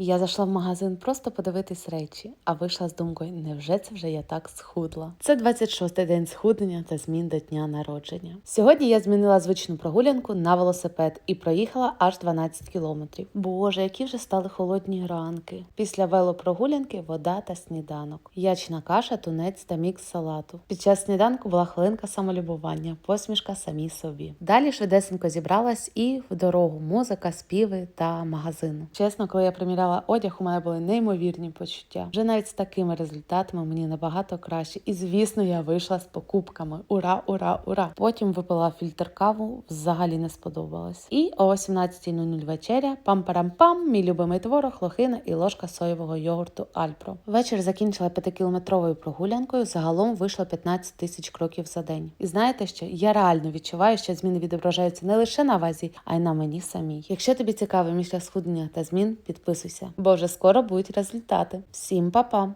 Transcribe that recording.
І я зайшла в магазин просто подивитись речі, а вийшла з думкою, невже це вже я так схудла? Це 26-й день схуднення та змін до дня народження. Сьогодні я змінила звичну прогулянку на велосипед і проїхала аж 12 кілометрів. Боже, які вже стали холодні ранки. Після велопрогулянки вода та сніданок. Ячна каша, тунець та мікс салату. Під час сніданку була хвилинка самолюбування, посмішка самій собі. Далі швидесенько зібралась і в дорогу музика, співи та магазин. Чесно, коли я приміряла одяг, у мене були неймовірні почуття. Вже навіть з такими результатами мені набагато краще. І звісно, я вийшла з покупками. Ура, ура, ура! Потім випила фільтр каву, взагалі не сподобалось. І о 18.00 вечеря, пам-парам-пам, мій любимий творог, лохина і ложка соєвого йогурту Альпро. Вечір закінчила п'ятикілометровою прогулянкою. Загалом вийшло 15 тисяч кроків за день. І знаєте що? Я реально відчуваю, що зміни відображаються не лише на вазі, а й на мені самій. Якщо тобі цікавий мій шлях схуднення та змін, підписуйся, бо вже скоро будуть результати. Всім па-па!